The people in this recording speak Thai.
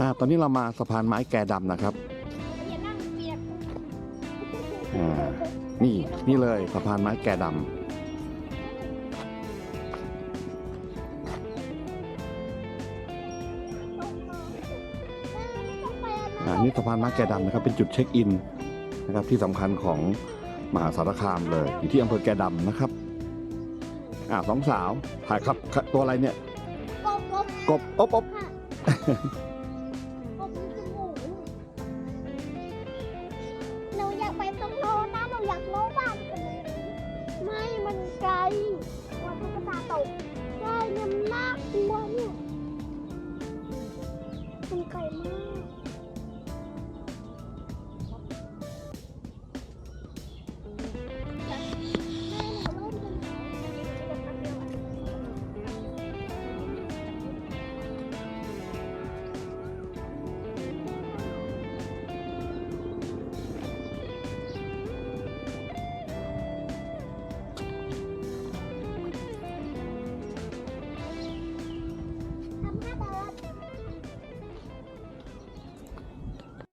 อ่าตอนนี้เรามาสะพานไม้แกดำนะครับอย่านั่งเปียกอ่านี่นี่เลยสะพานไม้แกดำอ่านี่สะพานไม้แกดำนะครับเป็นจุดเช็คอินนะครับที่สำคัญของมหาสารคามเลยอยู่ที่อำเภอแกดำนะครับอ่าสองสาวถ่ายครับตัวอะไรเนี่ยกบกบกบอบอบค่ะ 快